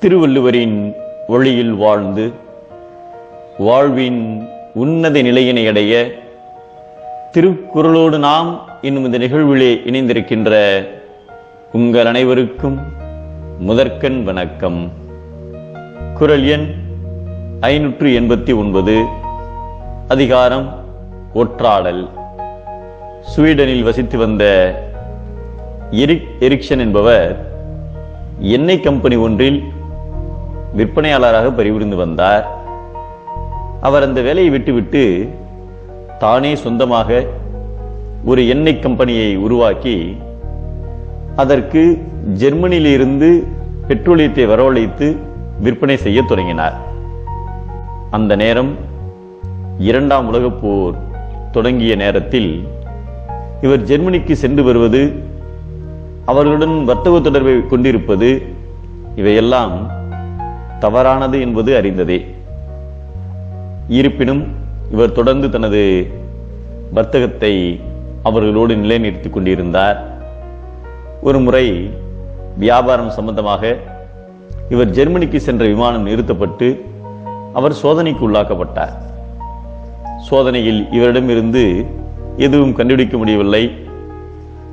திருவள்ளுவரின் ஒளியில் வாழ்ந்து வாழ்வின் உன்னத நிலையினை அடைய திருக்குறளோடு நாம் இன்னும் இந்த நிகழ்விலே இணைந்திருக்கின்ற உங்கள் அனைவருக்கும் முதற்கண் வணக்கம். குரல் எண் ஐநூற்று எண்பத்தி ஒன்பது அதிகாரம் ஒற்றாடல். ஸ்வீடனில் வசித்து வந்த எரிக் எரிக்சன் என்பவர் எண்ணெய் கம்பெனி ஒன்றில் விற்பனையாளராக பணிபுரிந்து வந்தார். அவர் அந்த வேலையை விட்டுவிட்டு தானே சொந்தமாக ஒரு எண்ணெய் கம்பெனியை உருவாக்கி அதற்கு ஜெர்மனியிலிருந்து பெட்ரோலியத்தை வரவழைத்து விற்பனை செய்ய தொடங்கினார். அந்த நேரம் இரண்டாம் உலகப் போர் தொடங்கிய நேரத்தில் இவர் ஜெர்மனிக்கு சென்று வருவது அவர்களுடன் வர்த்தக தொடர்பை கொண்டிருப்பது இவையெல்லாம் தவறானது என்பது அறிந்ததே. இருப்பினும் இவர் தொடர்ந்து தனது வர்த்தகத்தை அவர்களோடு நிலைநிறுத்திக் கொண்டிருந்தார். ஒரு முறை வியாபாரம் சம்பந்தமாக இவர் ஜெர்மனிக்கு சென்ற விமானம் நிறுத்தப்பட்டு அவர் சோதனைக்கு உள்ளாக்கப்பட்டார். சோதனையில் இவரிடமிருந்து எதுவும் கண்டுபிடிக்க முடியவில்லை.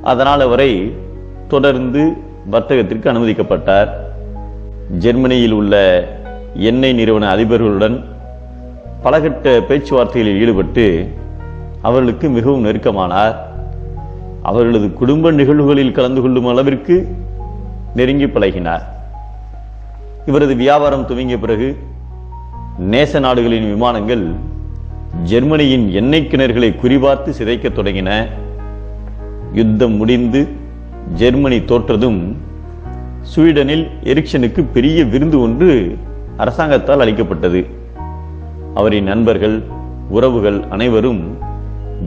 அதனால் அவரை தொடர்ந்து வர்த்தகத்திற்கு அனுமதிக்கப்பட்டார். ஜெர்மனியில் உள்ள எண்ணெய் நிறுவன அதிபர்களுடன் பலகட்ட பேச்சுவார்த்தைகளில் ஈடுபட்டு அவர்களுக்கு மிகவும் நெருக்கமானார். அவர்களது குடும்ப நிகழ்வுகளில் கலந்து கொள்ளும் அளவிற்கு நெருங்கி பழகினார். இவரது வியாபாரம் துவங்கிய பிறகு நேச நாடுகளின் விமானங்கள் ஜெர்மனியின் எண்ணெய் கிணறுகளை குறிபார்த்து சிதைக்கத் தொடங்கின. யுத்தம் முடிந்து ஜெர்மனி தோற்றதும் ஸ்வீடனில் எரிக்சனுக்கு பெரிய விருந்து ஒன்று அரசாங்கத்தால் அளிக்கப்பட்டது. அவரின் நண்பர்கள் உறவுகள் அனைவரும்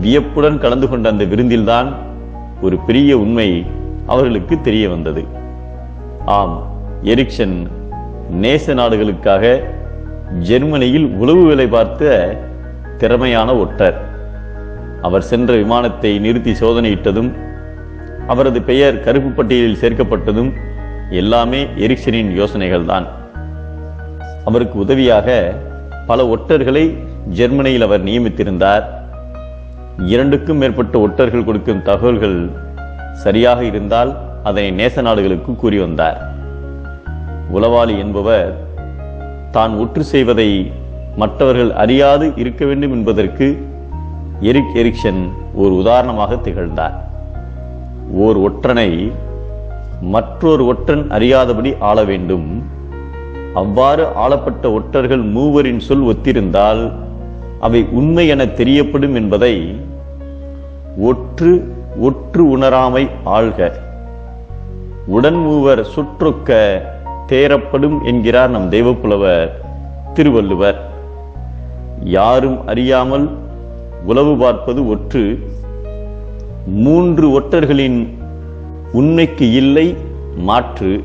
வியப்புடன் கலந்து கொண்ட அந்த விருந்தில்தான் ஒரு பெரிய உண்மை அவர்களுக்கு தெரிய வந்தது. ஆம் எரிக்சன் நேச நாடுகளுக்காக ஜெர்மனியில் உளவு வேலை பார்த்த திறமையான ஒற்றர். அவர் சென்ற விமானத்தை நிறுத்தி சோதனையிட்டதும் அவரது பெயர் கருப்பு பட்டியலில் சேர்க்கப்பட்டதும் எல்லாமே எரிக்சனின் யோசனைகள்தான். அவருக்கு உதவியாக பல ஒற்றர்களை ஜெர்மனியில் அவர் நியமித்திருந்தார். இரண்டுக்கும் மேற்பட்ட ஒற்றர்கள் கொடுக்கும் தகவல்கள் சரியாக இருந்தால் அதனை நேச நாடுகளுக்கு கூறி வந்தார். உளவாளி என்பவர் தான் ஒற்று செய்வதை மற்றவர்கள் அறியாது இருக்க வேண்டும் என்பதற்கு எரிக் எரிக்சன் ஒரு உதாரணமாக திகழ்ந்தார். ஓர் ஒற்றனை மற்றொரு ஒற்றன் அறியாதபடி ஆள வேண்டும். அவ்வாறு ஆளப்பட்ட ஒற்றர்கள் மூவரின் சொல் ஒத்திருந்தால் அவை உண்மை என தெரியப்படும் என்பதை ஒற்று ஒற்று உணராமை ஆள்க. உடன் மூவர் சுற்றொக்க தேரப்படும் என்கிறார் நம் தெய்வப்புலவர் திருவள்ளுவர். யாரும் அறியாமல் உளவு பார்ப்பது ஒற்று மூன்று ஒற்றர்களின் உண்மைக்கு இல்லை மாற்று